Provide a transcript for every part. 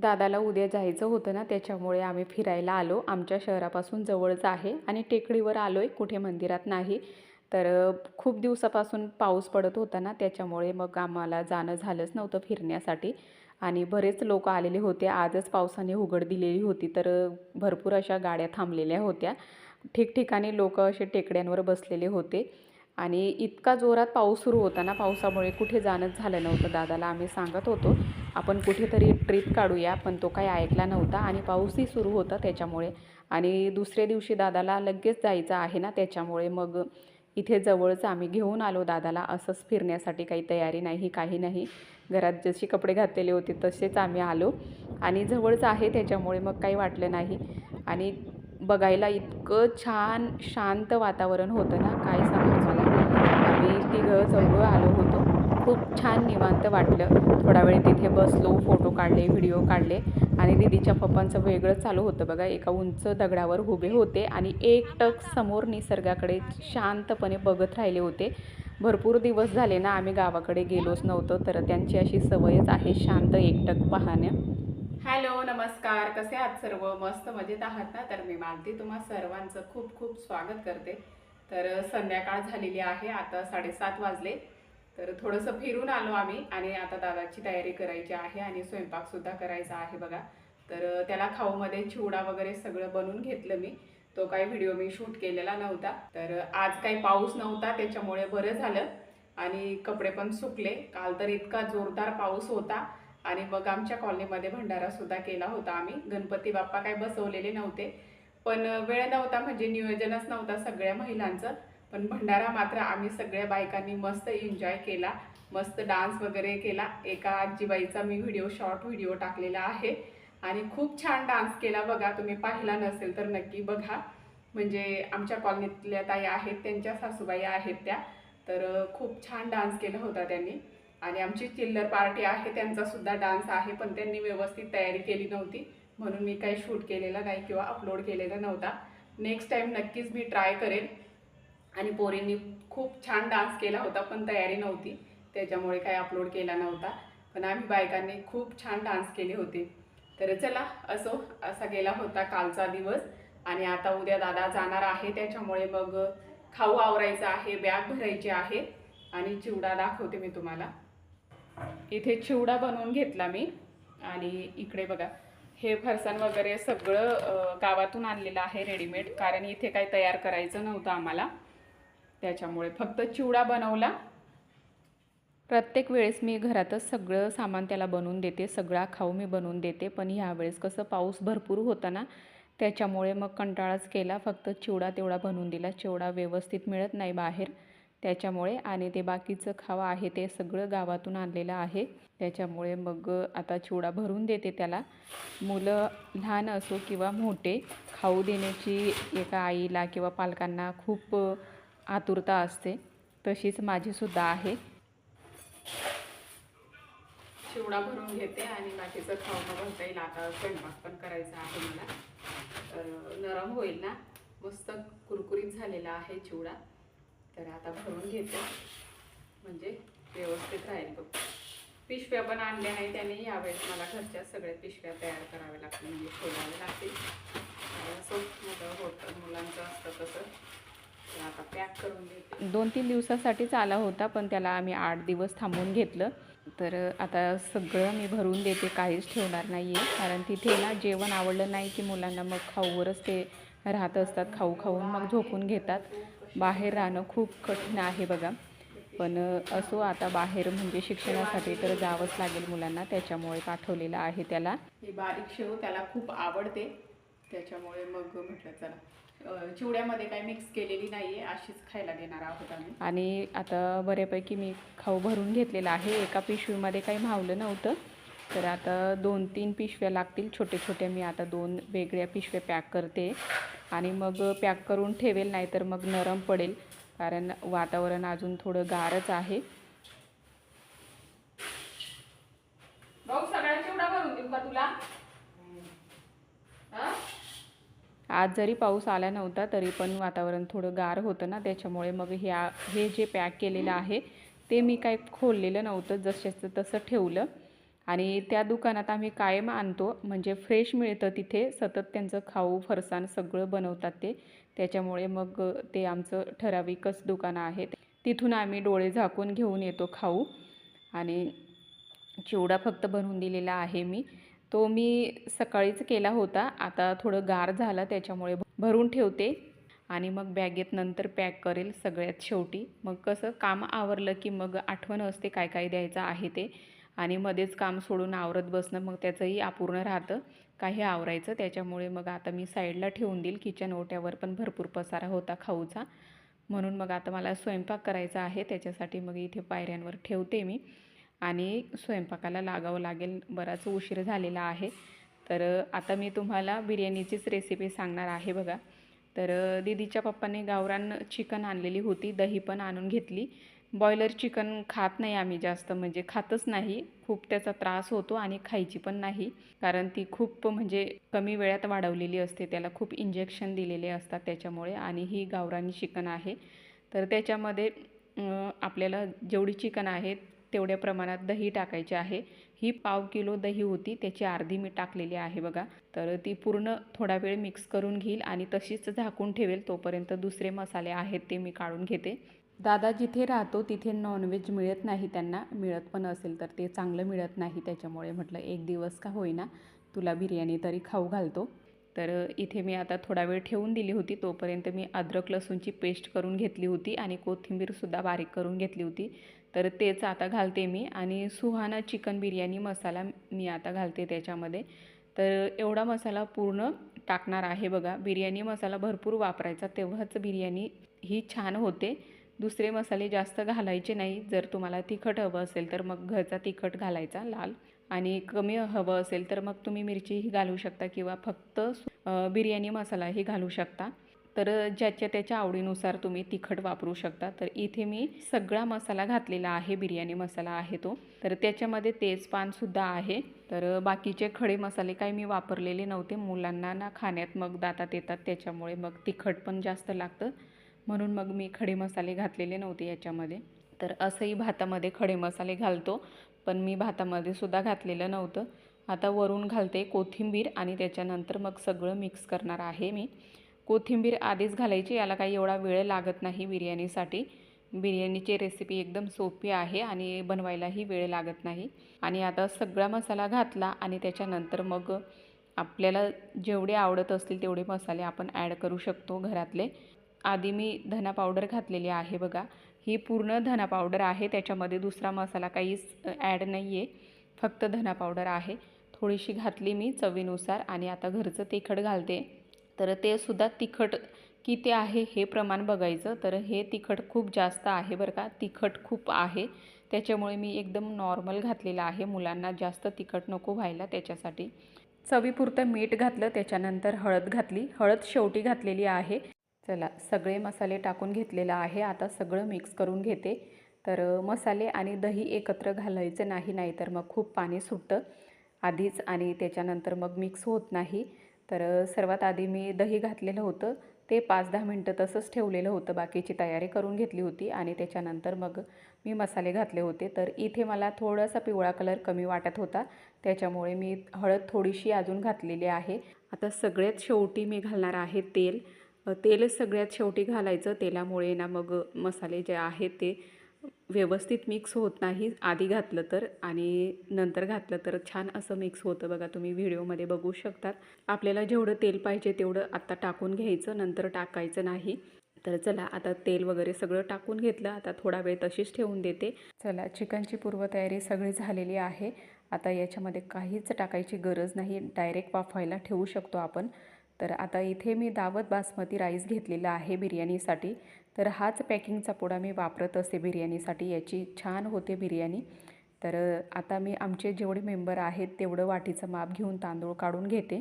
दादाला उद्या जायचं होतं ना त्याच्यामुळे आम्ही फिरायला आलो. आमच्या शहरापासून जवळच आहे आणि टेकडीवर आलो आहे कुठे मंदिरात नाही. तर खूप दिवसापासून पाऊस पडत होता ना त्याच्यामुळे मग आम्हाला जाणं झालंच नव्हतं फिरण्यासाठी. आणि बरेच लोक आलेले होते. आजच पावसाने उघड दिलेली होती तर भरपूर अशा गाड्या थांबलेल्या होत्या. ठिकठिकाणी लोक असे टेकड्यांवर बसलेले होते. आणि इतका जोरात पाऊस सुरू होता ना पावसामुळे कुठे जाणंच झालं नव्हतं दादाला. आम्ही सांगत होतो आपण कुठेतरी ट्रिप काढूया पण तो काही ऐकला नव्हता आणि पाऊसही सुरू होता त्याच्यामुळे. आणि दुसऱ्या दिवशी दादाला लगेच जायचं आहे ना त्याच्यामुळे मग इथे जवळच आम्ही घेऊन आलो दादाला. असंच फिरण्यासाठी काही तयारी नाही काही नाही. घरात जशी कपडे घातलेले होते तसेच आम्ही आलो. आणि जवळच आहे त्याच्यामुळे मग काही वाटलं नाही. आणि बघायला इतकं छान शांत वातावरण होतं ना काय सांगू चौघं आलो होतो. खूप छान निवांत वाटलं. थोडा वेळ तिथे बसलो फोटो काढले व्हिडिओ काढले आणि दीदीच्या पप्पांचं वेगळंच चालू होतं बघा. एका उंच दगडावर उभे होते आणि एकटक समोर निसर्गाकडे शांतपणे बघत राहिले होते. भरपूर दिवस झाले ना आम्ही गावाकडे गेलोच नव्हतो तर त्यांची अशी सवयच आहे शांत एकटक पाहणं. हॅलो नमस्कार. कसे आहात सर्व? मस्त मजेत आहात ना? तर मी मालती. तुम्हा सर्वांचं खूप खूप स्वागत करते. तर संध्याकाळ झालेली आहे आता साडेसात वाजले. तर थोडंसं फिरून आलो आम्ही आणि आता दादाची तयारी करायची आहे आणि स्वयंपाकसुद्धा करायचा आहे बघा. तर त्याला खाऊमध्ये चिवडा वगैरे सगळं बनवून घेतलं मी. तो काही व्हिडिओ मी शूट केलेला नव्हता. तर आज काही पाऊस नव्हता त्याच्यामुळे बरं झालं. आणि कपडे पण सुकले. काल तर इतका जोरदार पाऊस होता. आणि मग आमच्या कॉलनीमध्ये भंडारासुद्धा केला होता आम्ही. गणपती बाप्पा काय बसवलेले नव्हते. पण वेळ नव्हता म्हणजे नियोजनच नव्हता सगळ्या महिलांचं. पण भंडारा मात्र आम्ही सगळ्या बायकांनी मस्त एन्जॉय केला. मस्त डान्स वगैरे केला. एका आजीबाईचा मी व्हिडिओ शॉर्ट व्हिडिओ टाकलेला आहे. आणि खूप छान डान्स केला बघा. तुम्ही पाहिला नसेल तर नक्की बघा. म्हणजे आमच्या कॉलनीतल्या ताई आहेत त्यांच्या सासूबाई आहेत त्या. तर खूप छान डान्स केला होता त्यांनी. आणि आमची चिल्लर पार्टी आहे त्यांचासुद्धा डान्स आहे पण त्यांनी व्यवस्थित तयारी केली नव्हती. म्हणून मी काही शूट केलेला नाही किंवा अपलोड केलेला नव्हता. नेक्स्ट टाईम नक्कीच मी ट्राय करेन. आणि पोरींनी खूप छान डान्स केला होता पण तयारी नव्हती. त्याच्यामुळे काही अपलोड केला नव्हता. पण आम्ही बायकांनी खूप छान डान्स केले होते. तर चला असो असा गेला होता कालचा दिवस. आणि आता उद्या दादा जाणार आहे त्याच्यामुळे मग खाऊ आवरायचं आहे बॅग भरायची आहे. आणि चिवडा दाखवते मी तुम्हाला. इथे चिवडा बनवून घेतला मी. आणि इकडे बघा. हे फरसाण वगैरे सगळं गावातून आणलेलं आहे रेडीमेड कारण इथे काही तयार करायचं नव्हतं आम्हाला. त्याच्यामुळे फक्त चिवडा बनवला. प्रत्येक वेळेस मी घरातच सगळं सामान त्याला बनवून देते. सगळा खाऊ मी बनवून देते. पण ह्यावेळेस कसं पाऊस भरपूर होता ना त्याच्यामुळे मग कंटाळाच केला. फक्त चिवडा तेवढा बनवून दिला. चिवडा व्यवस्थित मिळत नाही बाहेर. त्याच्यामुळे आणि ते बाकीचं खावा आहे ते सगळं गावातून आणलेलं आहे. त्याच्यामुळे मग आता चिवडा भरून देते त्याला. मुलं लहान असो किंवा मोठे खाऊ देण्याची एका आईला किंवा पालकांना खूप आतुरता असते. तशीच माझीसुद्धा आहे. चिवडा भरून घेते आणि बाकीचं खाऊ बनता येईल आता स्वयंपाक पण करायचा आहे मला. तर नरम होईल ना? मस्त कुरकुरीत झालेला आहे चिवडा. तर आता भरून घेते. म्हणजे व्यवस्थित राहील बघ पिशव्या पण आणल्या नाही त्याने. यावेळेस मला घरच्या सगळ्या पिशव्या तयार कराव्या लागतील. म्हणजे ठेवाव्या लागतील. असं होतं मुलांचं असतं तसं. आता पॅक करून देते दोन तीन दिवसासाठीच आला होता पण त्याला आम्ही आठ दिवस थांबवून घेतलं. तर आता सगळं मी भरून देते. काहीच ठेवणार नाही आहे कारण तिथे ना जेवण आवडलं नाही की मुलांना मग खाऊवरच ते राहत असतात. खाऊ खाऊन मग झोपून घेतात. बाहेर राहणं खूप कठीण आहे बघा. पण असो आता बाहेर म्हणजे शिक्षणासाठी तर जावंच लागेल मुलांना. त्याच्यामुळे पाठवलेलं आहे त्याला. ही बारीक शेव त्याला खूप आवडते. त्याच्यामुळे मग म्हटलं चला. चिवड्यामध्ये काही मिक्स केलेली नाही आहे अशीच खायला देणार आहोत आम्ही. आणि आता बऱ्यापैकी मी खाऊ भरून घेतलेला आहे. एका पिशवीमध्ये काही मावलं नव्हतं. तर आता दोन तीन पिशव्या लागतील. छोटे छोटे मी आता दोन वेगळ्या पिशव्या पॅक करते. आणि मग पॅक करून ठेवेल नाही तर मग नरम पडेल. कारण वातावरण अजून थोडं गारच आहे. तुला? आज जरी पाऊस आला नव्हता तरी पण वातावरण थोडं गार होतं ना त्याच्यामुळे मग ह्या हे जे पॅक केलेलं आहे ते मी काय खोललेलं नव्हतं जसेचं तसं ठेवलं. आणि त्या दुकानात आम्ही कायम आणतो. म्हणजे फ्रेश मिळतं तिथे. सतत त्यांचं खाऊ फरसाण सगळं बनवतात ते. त्याच्यामुळे मग ते आमचं ठराविकच दुकानं आहेत तिथून आम्ही डोळे झाकून घेऊन येतो खाऊ. आणि चिवडा फक्त बनवून दिलेला आहे मी. तो मी सकाळीच केला होता. आता थोडं गार झाला त्याच्यामुळे भरून ठेवते. आणि मग बॅगेत नंतर पॅक करेल सगळ्यात शेवटी. मग कसं काम आवरलं की मग आठवण असते काय काय द्यायचं आहे ते. आणि मध्येच काम सोडून आवरत बसणं मग त्याचंही अपूर्ण राहतं. काही आवरायचं त्याच्यामुळे मग आता मी साईडला ठेवून देईल. किचन ओट्यावर पण भरपूर पसारा होता खाऊचा. म्हणून मग आता मला स्वयंपाक करायचा आहे. त्याच्यासाठी मग इथे पायऱ्यांवर ठेवते मी. आणि स्वयंपाकाला लागावं लागेल. बराच उशीर झालेला आहे. तर आता मी तुम्हाला बिर्याणीचीच रेसिपी सांगणार आहे बघा. तर दीदीच्या पप्पाने गावरान चिकन आणलेली होती. दही पण आणून घेतली. बॉयलर चिकन खात नाही आम्ही जास्त म्हणजे खातच नाही. खूप त्याचा त्रास होतो आणि खायची पण नाही. कारण ती खूप म्हणजे कमी वेळात वाढवलेली असते. त्याला खूप इंजेक्शन दिलेले असतात त्याच्यामुळे आणि ही गावरानी चिकन आहे. तर त्याच्यामध्ये आपल्याला जेवढी चिकन आहे तेवढ्या प्रमाणात दही टाकायचे आहे. ही पाव किलो दही होती त्याची अर्धी मी टाकलेली आहे बघा. तर ती पूर्ण थोडा वेळ मिक्स करून घेईल आणि तशीच झाकून ठेवेल तोपर्यंत दुसरे मसाले आहेत ते मी काढून घेते. दादा जिथे राहतो तिथे नॉनव्हेज मिळत नाही त्यांना. मिळत पण असेल तर ते चांगलं मिळत नाही त्याच्यामुळे म्हटलं एक दिवस का होईना तुला बिर्याणी तरी खाऊ घालतो. तर इथे मी आता थोडा वेळ ठेवून दिली होती. तोपर्यंत मी अद्रक लसूणची पेस्ट करून घेतली होती आणि कोथिंबीरसुद्धा बारीक करून घेतली होती. तर तेच आता घालते मी आणि सुहाना चिकन बिर्याणी मसाला मी आता घालते त्याच्यामध्ये. तर एवढा मसाला पूर्ण टाकणार आहे बघा. बिर्याणी मसाला भरपूर वापरायचा तेव्हाच बिर्याणी ही छान होते. दुसरे मसाले जास्त घालायचे नाही. जर तुम्हाला तिखट हवं असेल तर मग घरचा तिखट घालायचा लाल. आणि कमी हवं असेल तर मग तुम्ही मिरचीही घालू शकता किंवा फक्त बिर्याणी मसालाही घालू शकता. तर ज्याच्या त्याच्या आवडीनुसार तुम्ही तिखट वापरू शकता. तर इथे मी सगळा मसाला घातलेला आहे बिर्याणी मसाला आहे तो. तर त्याच्यामध्ये तेजपानसुद्धा आहे. तर बाकीचे खडे मसाले काही मी वापरलेले नव्हते. मुलांना ना खाण्यात मग दातात येतात त्याच्यामुळे मग तिखट पण जास्त लागतं. म्हणून मग मी खडे मसाले घातलेले नव्हते याच्यामध्ये. तर असंही भातामध्ये खडे मसाले घालतो पण मी भातामध्ये सुद्धा घातलेलं नव्हतं. आता वरून घालते कोथिंबीर आणि त्याच्यानंतर मग सगळं मिक्स करणार आहे मी. कोथिंबीर आधीच घालायची याला काही एवढा वेळ लागत नाही बिर्याणीसाठी. बिर्याणीची रेसिपी एकदम सोपी आहे आणि बनवायलाही वेळ लागत नाही. आणि आता सगळा मसाला घातला आणि त्याच्यानंतर मग आपल्याला जेवढे आवडत असतील तेवढे मसाले आपण ॲड करू शकतो घरातले. आधी मी धना पावडर घातलेली आहे बघा. ही पूर्ण धना पावडर आहे. त्याच्यामध्ये दुसरा मसाला काहीच ॲड नाही आहे फक्त धना पावडर आहे. थोडीशी घातली मी चवीनुसार आणि आता घरचं तिखट घालते. तर ते सुद्धा तिखट किती आहे हे प्रमाण बघायचं. तर हे तिखट खूप जास्त आहे बरं का. तिखट खूप आहे. त्याच्यामुळे मी एकदम नॉर्मल घातलेलं आहे. मुलांना जास्त तिखट नको व्हायला त्याच्यासाठी. चवीपुरतं मीठ घातलं. त्याच्यानंतर हळद घातली. हळद शेवटी घातलेली आहे. चला सगळे मसाले टाकून घेतलेलं आहे. आता सगळं मिक्स करून घेते. तर मसाले आणि दही एकत्र घालायचं नाही नाही तर मग खूप पाणी सुटतं. आधीच आणि त्याच्यानंतर मग मिक्स होत नाही. तर सर्वात आधी मी दही घातलेलं होतं. ते पाच दहा मिनटं तसंच ठेवलेलं होतं. बाकीची तयारी करून घेतली होती आणि त्याच्यानंतर मग मी मसाले घातले होते. तर इथे मला थोडासा पिवळा कलर कमी वाटत होता. त्याच्यामुळे मी हळद थोडीशी अजून घातलेली आहे. आता सगळ्यात शेवटी मी घालणार आहे तेल. तेलच सगळ्यात शेवटी घालायचं. तेलामुळे ना मग मसाले जे आहेत ते व्यवस्थित मिक्स होत नाही. आधी घातलं तर आणि नंतर घातलं तर छान असं मिक्स होतं. बघा तुम्ही व्हिडिओमध्ये बघू शकतात. आपल्याला जेवढं तेल पाहिजे तेवढं आत्ता टाकून घ्यायचं. नंतर टाकायचं नाही. तर चला आता तेल वगैरे सगळं टाकून घेतलं. आता थोडा वेळ तशीच ठेवून देते. चला चिकनची पूर्वतयारी सगळी झालेली आहे. आता याच्यामध्ये काहीच टाकायची गरज नाही. डायरेक्ट वाफायला ठेवू शकतो आपण. तर आता इथे मी दावत बासमती राईस घेतलेला आहे बिर्याणीसाठी. तर हाच पॅकिंगचा पुडा मी वापरत असते बिर्याणीसाठी. याची छान होते बिर्याणी. तर आता मी आमचे जेवढे मेंबर आहेत तेवढं वाटीचं माप घेऊन तांदूळ काढून घेते.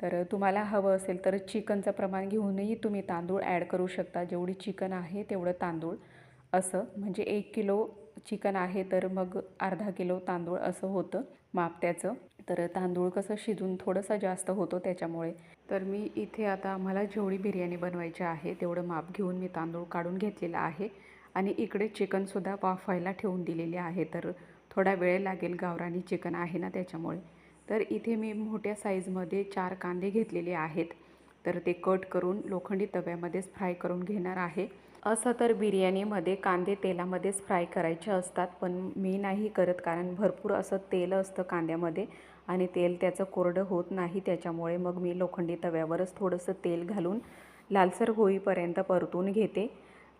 तर तुम्हाला हवं असेल तर चिकनचं प्रमाण घेऊनही तुम्ही तांदूळ ॲड करू शकता. जेवढी चिकन आहे तेवढं तांदूळ. असं म्हणजे एक किलो चिकन आहे तर मग अर्धा किलो तांदूळ असं होतं माप त्याचं. तर तांदूळ कसं शिजून थोडंसं जास्त होतो त्याच्यामुळे. तर मी इथे आता आम्हाला जेवढी बिर्याणी बनवायची आहे तेवढं माप घेऊन मी तांदूळ काढून घेतलेला आहे. आणि इकडे चिकनसुद्धा वाफायला ठेवून दिलेले आहे तर थोडा वेळ लागेल गावरानी चिकन आहे ना त्याच्यामुळे. तर इथे मी मोठ्या साईजमध्ये चार कांदे घेतलेले आहेत. तर ते कट करून लोखंडी तव्यामध्येच फ्राय करून घेणार आहे. असं तर बिर्याणीमध्ये कांदे तेलामध्येच फ्राय करायचे असतात पण मी नाही करत कारण भरपूर असं तेल असतं कांद्यामध्ये आणि तेल त्याचं कोरडं होत नाही त्याच्यामुळे मग मी लोखंडी तव्यावरच थोडंसं तेल घालून लालसर होईपर्यंत परतून घेते.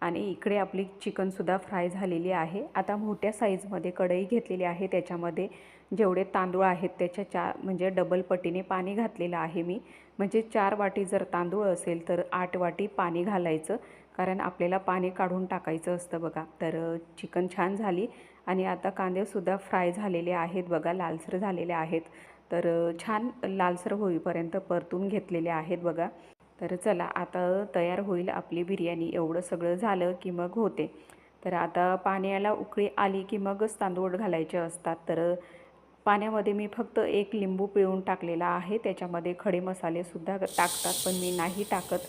आणि इकडे आपली चिकनसुद्धा फ्राय झालेली आहे. आता मोठ्या साईजमध्ये कढई घेतलेली आहे. त्याच्यामध्ये जेवढे तांदूळ आहेत त्याच्या चार म्हणजे डबल पटीने पाणी घातलेलं आहे मी. म्हणजे चार वाटी जर तांदूळ असेल तर आठ वाटी पाणी घालायचं. कारण आपल्याला पाणी काढून टाकायचं असतं बघा. तर चिकन छान झाली आणि आता कांदेसुद्धा फ्राय झालेले आहेत बघा लालसर झालेले आहेत. तर छान लालसर होईपर्यंत परतून घेतलेले आहेत बघा. तर चला आता तयार होईल आपली बिर्याणी. एवढं सगळं झालं की मग होते. तर आता पाण्याला उकळी आली की मगच तांदूळ घालायचे असतात. तर पाण्यामध्ये मी फक्त एक लिंबू पिळून टाकलेला आहे. त्याच्यामध्ये खडे मसालेसुद्धा टाकतात पण मी नाही टाकत.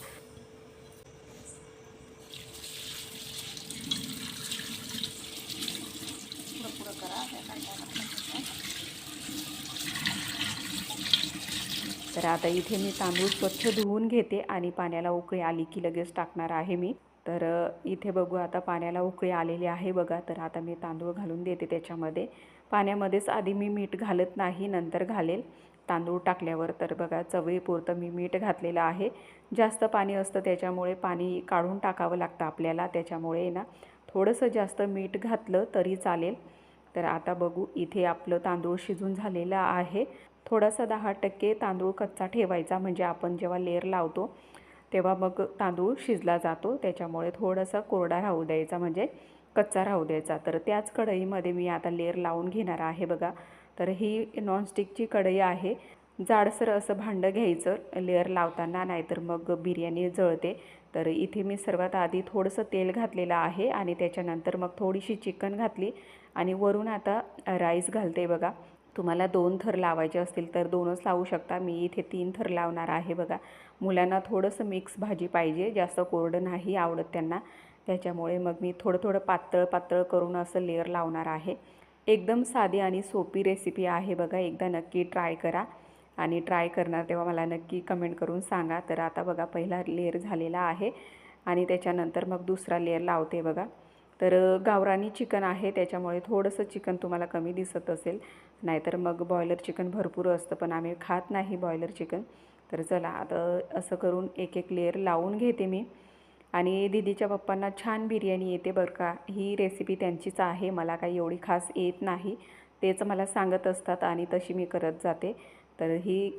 तर आता इथे मी तांदूळ स्वच्छ धुवून घेते आणि पाण्याला उकळी आली की लगेच टाकणार आहे मी. तर इथे बघू आता पाण्याला उकळी आलेली आहे बघा. तर आता मी तांदूळ घालून देते त्याच्यामध्ये. पाण्यामध्येच आधी मी मीठ घालत नाही नंतर घालेल. तांदूळ टाकल्यावर तर बघा चवळीपुरतं मी मीठ घातलेलं आहे. जास्त पाणी असतं त्याच्यामुळे पाणी काढून टाकावं लागतं आपल्याला. त्याच्यामुळे ना थोडंसं जास्त मीठ घातलं तरी चालेल. तर आता बघू इथे आपलं तांदूळ शिजून झालेलं आहे. थोडासा दहा टक्के तांदूळ कच्चा ठेवायचा. म्हणजे आपण जेव्हा लेअर लावतो तेव्हा मग तांदूळ शिजला जातो. त्याच्यामुळे थोडासा कोरडा राहू द्यायचा म्हणजे कच्चा राहू द्यायचा. तर त्याच कढईमध्ये मी आता लेअर लावून घेणार आहे बघा. तर ही नॉनस्टिकची कढई आहे. जाडसर असं भांडं घ्यायचं लेअर लावताना नाहीतर मग बिर्याणी जळते. तर इथे मी सर्वात आधी थोडंसं तेल घातलेलं आहे आणि त्याच्यानंतर मग थोडीशी चिकन घातली. आणि वरून आता राईस घालते बघा. तुम्हाला दोन थर लावायचे असतील तर दोनच लावू शकता. मी इथे तीन थर लावणार आहे बघा. मुलांना थोडंसं मिक्स भाजी पाहिजे. जास्त कोरडं नाही आवडत त्यांना. त्याच्यामुळे मग मी थोडं थोडं पातळ पातळ करून असं लेअर लावणार आहे. एकदम साधी आणि सोपी रेसिपी आहे बघा. एकदा नक्की ट्राय करा. आणि ट्राय करणार तेव्हा मला नक्की कमेंट करून सांगा. तर आता बघा पहिला लेअर झालेला आहे. आणि त्याच्यानंतर मग दुसरा लेअर लावते बघा. तर गावरानी चिकन आहे त्याच्यामुळे थोडंसं चिकन तुम्हाला कमी दिसत असेल. नाहीतर मग बॉयलर चिकन भरपूर असतं पण आम्ही खात नाही बॉयलर चिकन तर चला आता असं करून एक एक लेअर लावून घेते मी. आणि दिदीच्या पप्पांना छान बिर्याणी येते बरं का. ही रेसिपी त्यांचीच आहे मला काही एवढी खास येत नाही. तेच मला सांगत असतात आणि तशी मी करत जाते. तर ही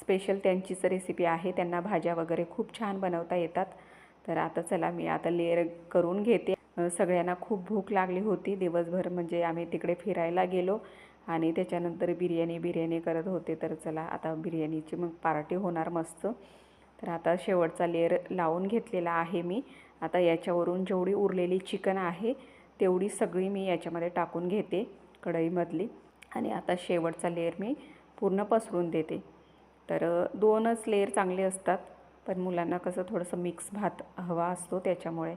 स्पेशल त्यांचीच रेसिपी आहे त्यांना भाज्या वगैरे खूप छान बनवता येतात. तर आता चला मी आता लेअर करून घेते. सगळ्यांना खूप भूक लागली होती. दिवसभर म्हणजे आम्ही तिकडे फिरायला गेलो आणि त्याच्यानंतर बिर्याणी बिर्याणी करत होते. तर चला आता बिर्याणीची मग पार्टी होणार मस्त. तर आता शेवटचा लेअर लावून घेतलेला आहे मी. आता याच्यावरून जेवढी उरलेली चिकन आहे तेवढी सगळी मी याच्यामध्ये टाकून घेते कढईमधली. आणि आता शेवटचा लेअर मी पूर्ण पसरून देते. तर दोनच लेअर चांगले असतात पण मुलांना कसं थोडंसं मिक्स भात हवा असतो त्याच्यामुळे.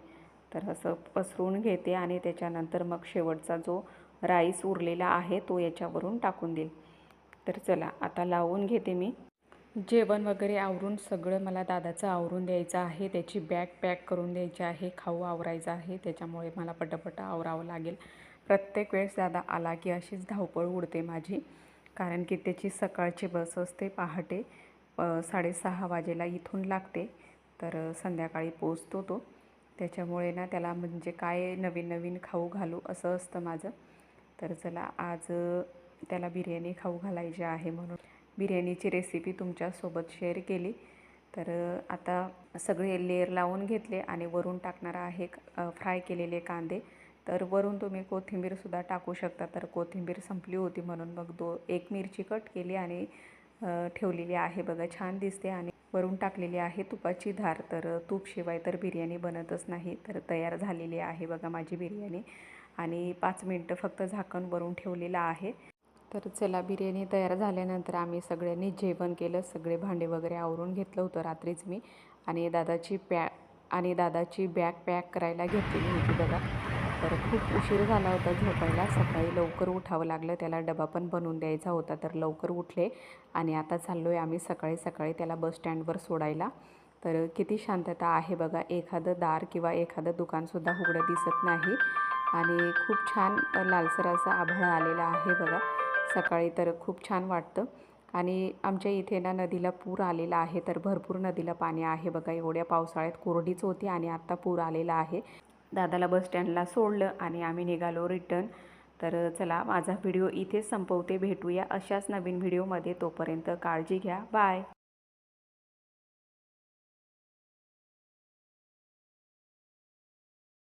तर असं पसरून घेते आणि त्याच्यानंतर मग शेवटचा जो राईस उरलेला आहे तो याच्यावरून टाकून देईल तर चला आता लावून घेते मी. जेवण वगैरे आवरून सगळं मला दादाचं आवरून द्यायचं आहे. त्याची बॅग पॅक करून द्यायची आहे. खाऊ आवरायचं आहे. त्याच्यामुळे मला पटापट आवरावं लागेल. प्रत्येक वेळेस दादा आला की अशीच धावपळ उडते माझी. कारण की त्याची सकाळची बस असते पहाटे साडेसहा वाजेला इथून लागते. तर संध्याकाळी पोचतो तो. त्याच्यामुळे ना त्याला म्हणजे काय नवीन नवीन खाऊ घालू असं असतं माझं. तर चला आज त्याला बिर्याणी खाऊ घालायची आहे म्हणून. बिर्याणीची रेसिपी तुमच्यासोबत शेअर केली. तर आता सगळे लेअर लावून घेतले आणि वरून टाकणार आहे फ्राय केलेले कांदे. तर वरून तुम्ही कोथिंबीरसुद्धा टाकू शकता. तर कोथिंबीर संपली होती म्हणून मग दो एक मिरची कट केली आणि ठेवलेली आहे. बघा छान दिसते आणि वरून टाकलेली आहे तुपाची धार. तर तूपशिवाय तर बिर्याणी बनतच नाही. तर तयार झालेली आहे बघा माझी बिर्याणी. आणि पाच मिनटं फक्त झाकण वरून ठेवलेलं आहे. तर चला बिर्याणी तयार झाल्यानंतर आम्ही सगळ्यांनी जेवण केलं. सगळे भांडे वगैरे आवरून घेतलं होतं रात्रीच मी. आणि दादाची पॅ आणि दादाची बॅग पॅक करायला घेतलेली होती बघा. तर खूप उशीर झाला होता झोपायला. सकाळी लवकर उठावं लागलं. त्याला डबा पण बनवून द्यायचा होता तर लवकर उठले आणि आता चाललो आहे आम्ही सकाळी सकाळी त्याला बस स्टँडवर सोडायला. तर किती शांतता आहे बघा. एखादं दार किंवा एखादं दुकानसुद्धा उघडं दिसत नाही आणि खूप छान लालसर असं आभाळ आलेलं आहे बघा. सकाळी तर खूप छान वाटतं. आणि आमच्या इथे ना नदीला पूर आलेला आहे तर भरपूर नदीला पाणी आहे बघा. एवढ्या पावसाळ्यात कोरडीच होती आणि आत्ता पूर आलेला आहे. दादाला बस स्टँडला सोडलं आणि आम्ही निघालो रिटर्न. तर चला माझा व्हिडिओ इथेच संपवते. भेटूया अशाच नवीन व्हिडिओमध्ये. तोपर्यंत काळजी घ्या. बाय.